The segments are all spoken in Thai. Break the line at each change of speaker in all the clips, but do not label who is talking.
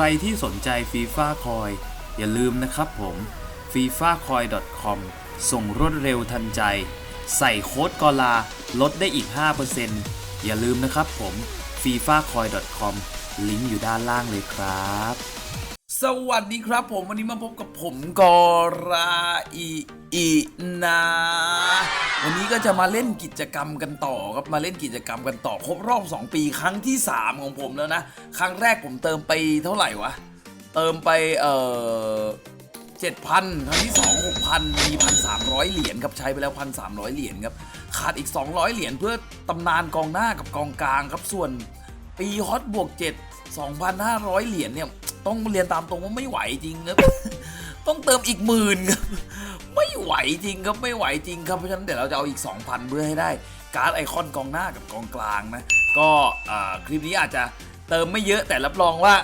รที่สนใจฟีฟ่าคอยอย่าลืมนะครับผม f i f a c o i com ส่งรวดเร็วทันใจ ใส่โค้ดกอลาลดได้อีก 5%อย่าลืมนะครับผม f i f a c o i com ลิงก์อยู่ด้านล่างเลยครับ สวัสดีครับผมวันนี้มาพบกับผมกอราอีอีนาวันนี้ก็จะมาเล่นกิจกรรมกันต่อครับมาเล่นกิจกรรมกันต่อครบรอบ 2 ปีครั้งที่ 3 ของผมแล้วนะ ครั้งแรกผมเติมไปเท่าไหร่วะ เติมไปเอ่อเจ็ดพันครั้งที่สองหกพันมีพันสามร้อยเหรียญครับใช้ไปแล้วพันสามร้อยเหรียญครับขาดอีก 200 เหรียญเพื่อตำนานกองหน้ากับกองกลางครับส่วนปีฮอตบวก7 2,500 เหรียญเนี่ย ต้องเรียนตามตรงว่าไม่ไหวจริงครับต้องเติมอีกหมื่นครับไม่ไหวจริงครับไม่ไหวจริงครับเพราะฉะนั้นเดี๋ยวเราจะเอาอีก 2,000 เพื่อให้ได้การ์ดไอคอนกองหน้ากับกองกลางนะก็คลิปนี้อาจจะเติมไม่เยอะแต่รับรองว่า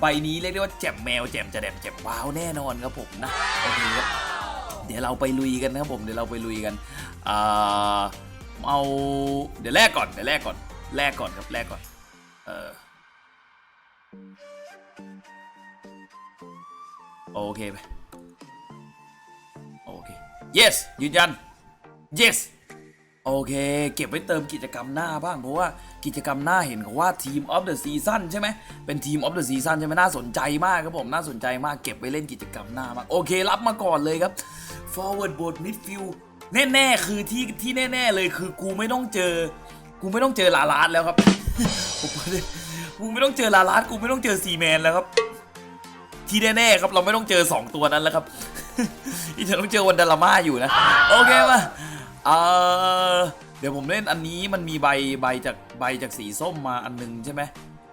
ใบนี้เรียกได้ว่าแจ่มแมวแจ่มจะแดมแจ่มว้าวแน่นอนครับผมนะโอเคครับเดี๋ยวเราไปลุยกันนะครับผมเดี๋ยวเราไปลุยกันอ่าเอาเดี๋ยวแรกก่อนเดี๋ยวแรกก่อนแรกก่อนครับแรกก่อนเออ โอเคไปโอเค yes ยืนยัน yes โอเค เก็บไว้เติมกิจกรรมหน้าบ้าง เพราะว่ากิจกรรมหน้าเห็นเขาว่าทีมออฟเดอะซีซั n ใช่ไหมเป็นทีมออฟเดอะซีซั n ใช่ไหมน่าสนใจมากครับผม น่าสนใจมากเก็บไว้เล่นกิจกรรมหน้ามากโอเค รับมาก่อนเลยครับ forward board midfield แน่ๆ คือที่ที่แน่ ๆ เลยคือกูไม่ต้องเจอ กูไม่ต้องเจอลาลาสแล้วครับกูไม่ต้องเจอลาลาสกูไม่ต้องเจอซีแมนแล้วครับ ที่แน่ๆครับเราไม่ต้องเจอ 2 ตัวนั้นแล้วครับที่จะต้องเจอวันดาราม่าอยู่นะโอเคมาเออเดี๋ยวผมเล่นอันนี้มันมีใบใบจากใบจากสีส้มมาอันนึงใช่ไหม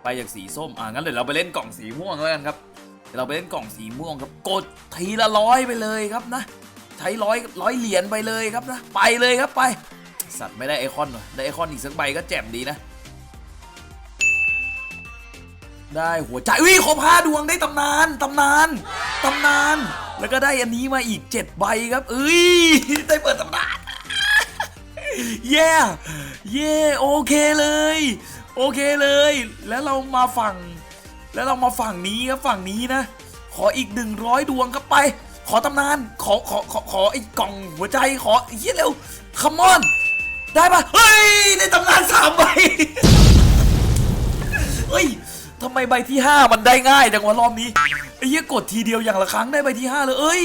ใบจากสีส้มอ่างั้นเดี๋ยวเราไปเล่นกล่องสีม่วงแล้วกันครับเดี๋ยวเราไปเล่นกล่องสีม่วงครับกดทีละร้อยไปเลยครับนะ ใช้ร้อยร้อยเหรียญไปเลยครับนะ ไปเลยครับไป สัตว์ไม่ได้ไอคอนหน่อได้ไอคอนอีกสักใบก็แจ่มดีนะ ได้หัวใจอุ้ยครบห้าดวงได้ตำนานตำนานตำนาน แล้วก็ได้อันนี้มาอีก 7 ใบครับเอ้ยได้เปิดตำนานเย่เย่โอเคเลย โอเคเลย แล้วเรามาฝั่ง แล้วเรามาฝั่งนี้ครับฝั่งนี้นะ ขออีก 100 ดวงครับไป ขอตำนานขอขอขอขอไอ้กล่องหัวใจขอเยี่ยเร็วคัมมอน ได้ปะเฮ้ยได้ตำนานสามใบำไมใบที่ 5 มันได้ง่ายจังวะรอบนี้ไอ้เหี้ยกดทีเดียวอย่างละครั้งได้ใบที่ 5 เลยเอ้ย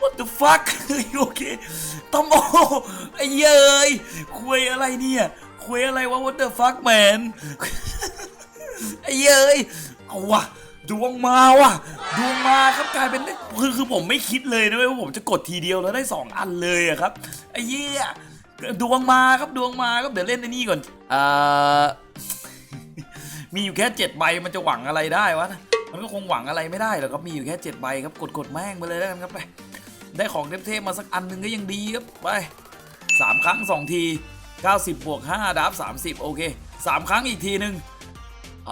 what the fuck เฮ้ยโอเคตอมโอไอ้เหี้ยเอ้ยคุยอะไรเนี่ยคุยอะไรวะ what the fuck man ไอ้เหี้ยเอ้ยเอาวะดวงมาว่ะดวงมาครับกลายเป็นคือคือผมไม่คิดเลยนะว่าผมจะกดทีเดียวแล้วได้ 2 อันเลยอะครับไอ้เหี้ยดวงมาครับดวงมาครับเดี๋ยวเล่นไอ้นี่ก่อนอ่า มีอยู่แค่เจ็ดใบมันจะหวังอะไรได้วะ มันก็คงหวังอะไรไม่ได้หรอกครับมีอยู่แค่เจ็ดใบครับกดกดแม่งไปเลยแล้วกันครับไปได้ของเทพๆมาสักอันหนึ่งก็ยังดีครับไปสามครั้งสองที90บวก5ดับ30โอเคสามครั้งอีกทีหนึ่งเอ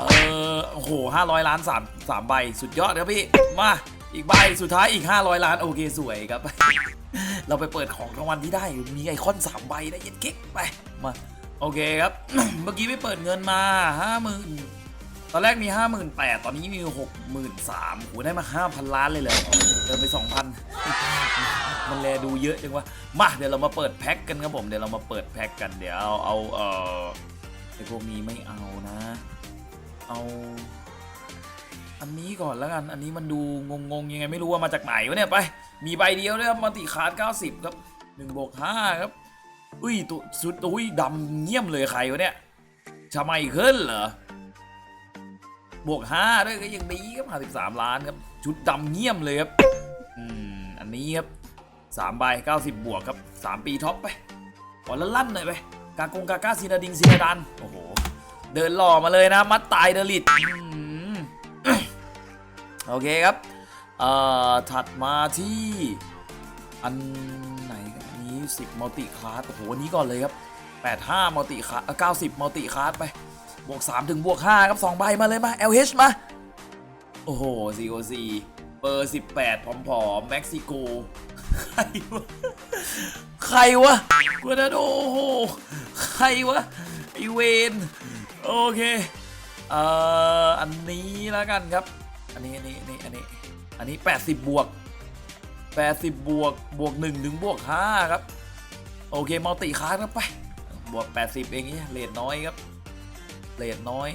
อโอ้โห500ล้านสามสามใบสุดยอดครับพี่มาอีกใบสุดท้ายอีก 500 ล้านโอเคสวยครับ เราไปเปิดของรางวัลที่ได้มีไอคอน 3 ใบนะเย็นเก๊กไปมา โอเคครับ เมื่อกี้ไปเปิดเงินมา50,000ตอนแรกมี58,000ตอนนี้มี63,000โหได้มา5,000ล้านเลยเลยเดินไป2,000มันแลดูเยอะจังวะมาเดี๋ยวเรามาเปิดแพ็คกันครับผมเดี๋ยวเรามาเปิดแพ็คกันเดี๋ยวเอาเอาเออไอพวกนี้ไม่เอานะ เอา อันนี้ก่อนแล้วกัน อันนี้มันดูงงๆยังไงไม่รู้ว่ามาจากไหนวะเนี่ยไป มีใบเดียวด้วยครับมัลติคาร์ด90ครับ1บวก5ครับ อุ้ยตัวสุดอุ้ยดำเงียบเลยใครวะเนี่ยชาไมเคิลเหรอบวก5ด้วยก็ยังดีครับ53ล้านครับ ชุดดำเงียบเลยครับอืมอันนี้ครับ3ใบ90บบวกครับ3ปีท็อปไปขอลั่นหน่อยไปกากงกาก้าซีนาดิงซีนาดันโอ้โห เดินหล่อมาเลยนะ มัดตายเดลิดโอเคครับ เอ่อ ถัดมาที่อัน ไหนกันอันนี้10มัลติคลาสโอ้โหอันนี้ก่อนเลยครับ 85มัลติคลาส90มัลติคลาสไป บวก 3 ถึงบวก 5 ครับ 2 ใบมาเลยมา LH มา โอ้โห COC เบอร์ 18 ผอมๆเม็กซิโก ใครวะ ใครวะกูนะโอ้โห ใครวะ ไอเวนโอเค เอ่อ อันนี้แล้วกันครับ อันนี้ อันนี้ อันนี้ อันนี้ อันนี้ 80 บวก 80 บวกบวก1ถึงบวก5ครับ โอเคมัลติคาร์ครับไป บวก 80 เองเนี่ยเลทน้อยครับเลทน้อย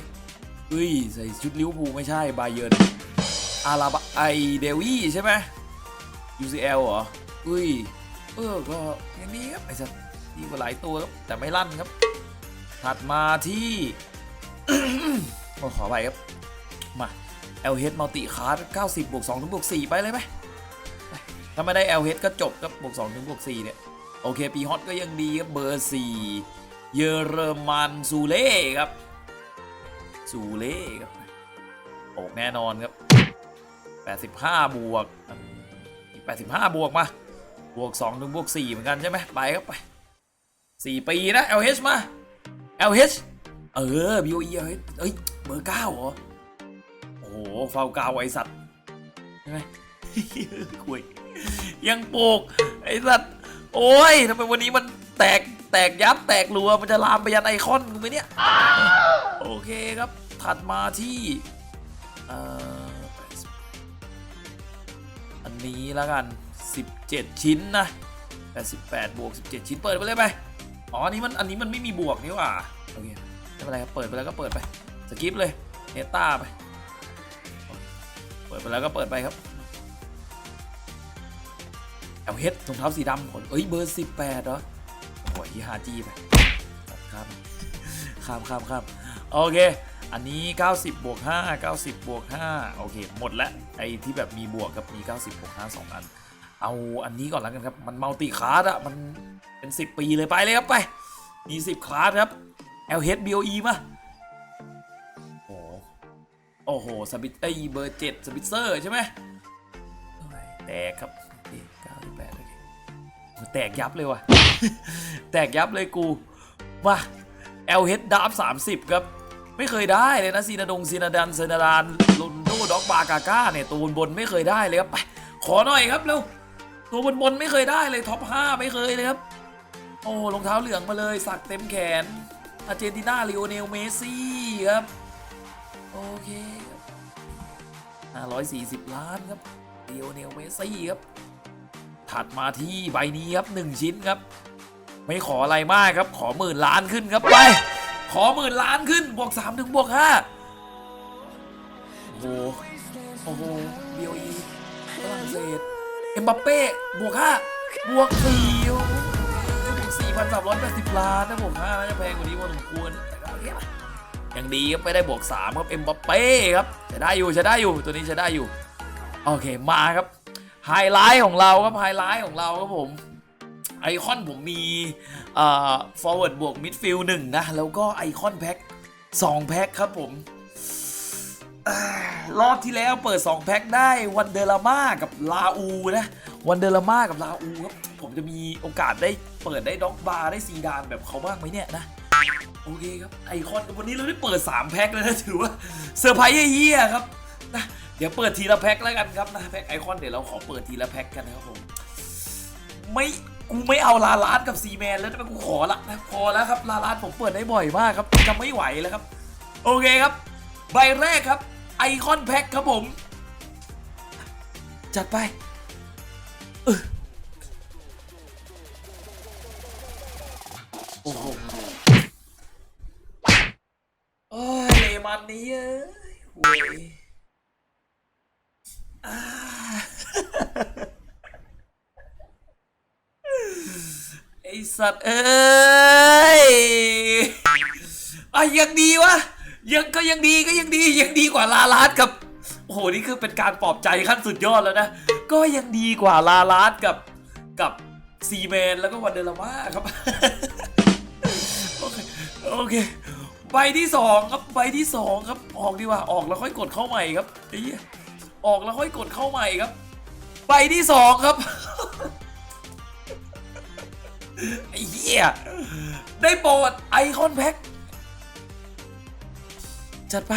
เอ้ยใส่ชุดลิวพูไม่ใช่บาเยิร์นอาราบไอเดวี่ใช่ไหม UCL เหรออุ้ยเออก็อย่างนี้ครับไอ้สัตว์ดีกว่าหลายตัวครับแต่ไม่ลั่นครับ ถัดมาที่โอ้ขอไปครับ มา LH Multi Card 90บวก2ถึงบวก4ไปเลยไหม ถ้าไม่ได้ LH ก็จบครับบวก2ถึงบวก4เนี่ย โอเค ปีฮอตก็ยังดีครับ เบอร์ 4 เยอรมันซูเล่ครับซูเล่ครับโอกแน่นอนครับ 85 บวก 85 บวกมา บวก2ถึงบวก4เหมือนกันใช่ไหมไปครับไป 4 ปีนะ LH มา LH เออ BOE เฮ้ยเอ้ย เบอร์ 9 เหรอ โอ้โหเฝ้ากาวไอสัตว์ ใช่ไหมคุย ยังโปกไอสัตว์โอ้ยทำไมวันนี้มันแตกแตกยับแตกรัวมันจะลามไปยันไอคอนกูไหมเนี่ยโอเคครับถัดมาที่เอ่ออันนี้แล้วกัน 17 ชิ้นนะ88บวก17 ชิ้นเปิดไปเลยไปอ๋ออันนี้มันอันนี้มันไม่มีบวกนี่หว่าโอเคไม่เป็นไรครับเปิดไปแล้วก็เปิดไปสกิปเลยเนต้าไปเปิดไปแล้วก็เปิดไปครับ เอลเฮดรองเท้าสีดำขนเอ้ยเบอร์18เหรอโอ้ยฮาจีไปข้ามข้ามข้ามข้ามโอเค อันนี้ 90บวก5 90บวก5โอเค หมดแล้วไอ้ที่แบบมีบวกกับมี 90บวก5 2 อัน เอาอันนี้ก่อนแล้วกันครับ มันมัลติคลาสอะมันเป็น 10 ปีเลยไปเลยครับไป มี 10 คลาสครับ LH BOE มาโอ้โหโอ้โหสปิตไอเบอร์ 7สปิตเซอร์ใช่ไหมแตกครับ แตกยับเลยว่ะ แตกยับเลยกูมา LH ดับ30ครับ ไม่เคยได้เลยนะซีนาดงซีนาดันซีนาดานลุนโดด็อกบากาก้าเนี่ยตัวบนๆไม่เคยได้เลยครับไปขอหน่อยครับเร็วตัวบนๆไม่เคยได้เลยท็อป5ไม่เคยเลยครับ โอ้รองเท้าเหลืองมาเลย สักเต็มแขนอาร์เจนตินาลีโอเนลเมซี่ครับ โอเคครับ540 ล้านครับลีโอเนลเมซี่ครับ ถัดมาที่ใบนี้ครับ 1 ชิ้นครับ ไม่ขออะไรมากครับ ขอหมื่นล้านขึ้นครับไป ขอหมื่นล้านขึ้นบวก3ถึงบวก5โอ้โหโอ้โหเบียวอีฝรั่งเศสเอ็มบัปเป้บวก5บวก4โอ้โหบวก4,380 ล้านนะบวก5น่าจะแพงกว่านี้พอสมควรแต่ก็โอเคนะยังดีครับไม่ได้บวก3ครับเอ็มบัปเป้ครับใช้ได้อยู่ใช้ได้อยู่ตัวนี้ใช้ได้อยู่ โอเคมาครับ ไฮไลท์ของเราครับไฮไลท์ของเราครับผมไอคอนผมมีเอ่อ forward บวก midfield หนึ่งนะ แล้วก็ไอคอนแพ็ค2แพ็คครับผมรอบที่แล้วเปิด 2 แพ็คได้วันเดลามากับลาอูนะวันเดลามากับลาอูครับผมจะมีโอกาสได้เปิดได้ด็อกบาร์ได้ซีดานแบบเขาบ้างไหมเนี่ยนะโอเคครับไอคอนวันนี้เราได้เปิด 3 แพ็คเลยนะถือว่าเซอร์ไพรส์เฮี้ยครับนะ เดี๋ยวเปิดทีละแพ็คแล้วกันครับนะแพ็คไอคอนเดี๋ยวเราขอเปิดทีละแพ็คกันนะครับผมไม่กูไม่เอาลาลาดกับซีแมนแล้วนะกูขอละนะพอแล้วครับลาลาดผมเปิดได้บ่อยมากครับจะไม่ไหวแล้วครับ โอเคครับ ใบแรกครับ ไอคอนแพ็คครับผม จัดไปเออโอ้โหโอ้ยเลมันนี้เอ้ยโว้ยอ่า ไอ สัตว์เอ้ยอะยังดีวะยังก็ยังดีก็ยังดียังดีกว่าลาลาดกับโอ้โหนี่คือเป็นการปลอบใจขั้นสุดยอดแล้วนะ ก็ยังดีกว่าลาลาดกับกับซีแมนแล้วก็วันเดลาม่าครับโอเคโอเคใบที่สองครับใบที่สองครับออกดีกว่าออกแล้วค่อยกดเข้าใหม่ครับไอ้ออกแล้วค่อยกดเข้าใหม่ครับใบที่สองครับ ไอ้เหี้ย ได้โปรดไอคอนแพ็คจัดไป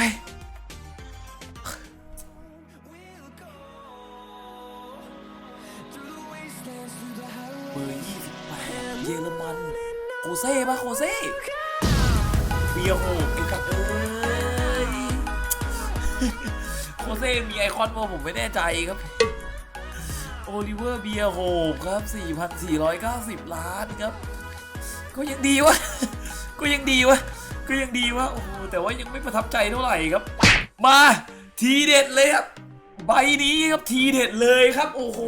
เบอร์28เยอรมัน โคเซ่ปะโคเซ่เบียร์โหไอ้สัตว์เอ้ย โคเซ่มีไอคอนโมผมไม่แน่ใจครับ โอลิเวอร์เบียโฮมครับ 4,490 ล้านครับ ก็ยังดีวะ ก็ยังดีวะ ก็ยังดีวะ โอ้โห แต่ว่ายังไม่ประทับใจเท่าไหร่ครับ มาทีเด็ดเลยครับ ใบนี้ครับทีเด็ดเลยครับ โอ้โห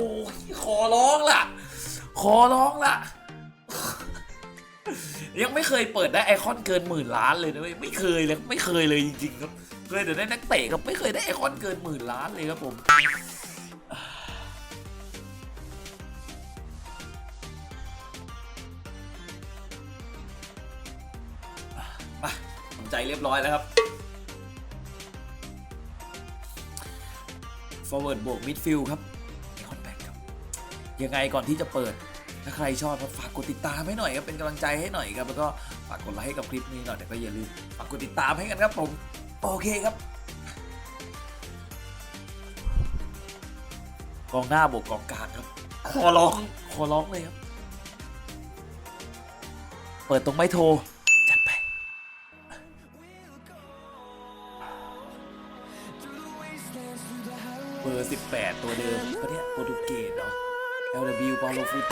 ขอร้องล่ะ ขอร้องล่ะ ยังไม่เคยเปิดได้ไอคอนเกินหมื่นล้านเลยนะเว้ยไม่เคยเลย ไม่เคยเลยจริงๆครับ เคยแต่ได้นักเตะครับ ไม่เคยได้ไอคอนเกินหมื่นล้านเลยครับผม เรียบร้อยแล้วครับ forward บวก midfield ครับไอคอนแบ็กครับ ยังไงก่อนที่จะเปิด ถ้าใครชอบครับฝากกดติดตามให้หน่อยครับ เป็นกำลังใจให้หน่อยครับ แล้วก็ฝากกดไลค์ให้กับคลิปนี้หน่อย แต่ก็อย่าลืมฝากกดติดตามให้กันครับผม โอเคครับ กองหน้าบวกกองกลางครับ ขอร้อง ขอร้องเลยครับ เปิดตรงไม่โทร เบอร์ 18 ตัวเดิมประเทศโปรตุเกสเนาะ LW ปาโลฟูต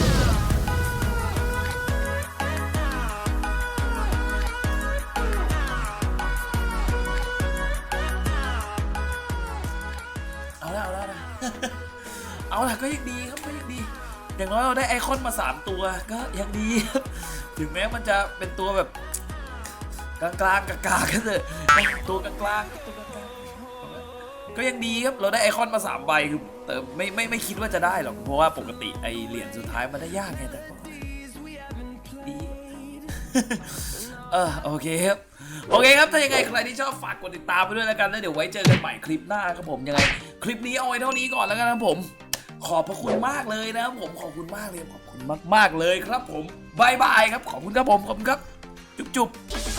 เอาละเอาละเอาละเอาละก็ยังดีครับก็ยังดี อย่างน้อยเราได้ไอคอนมา 3 ตัวก็ยังดี ถึงแม้มันจะเป็นตัวแบบกลางกลางๆกลางกลางๆกันเถอะตัวกลางกลางๆตัวกลาง ก็ยังดีครับ เราได้ไอคอนมา3ใบคือแต่ไม่ไม่ไม่คิดว่าจะได้หรอก เพราะว่าปกติไอเหรียญสุดท้ายมันได้ยากไงแต่ก็ดีเออโอเคครับโอเคครับ ถ้ายังไงใครที่ชอบฝากกดติดตามไปด้วยแล้วกันแล้วเดี๋ยวไว้เจอกันใหม่คลิปหน้าครับผมยังไง คลิปนี้เอาไว้เท่านี้ก่อนแล้วกันนะครับผม ขอบพระคุณมากเลยนะครับผมขอบคุณมากเลยขอบคุณมาก ๆเลยครับผมบายบายครับขอบคุณครับผมขอบคุณครับ จุ๊บจุ๊บ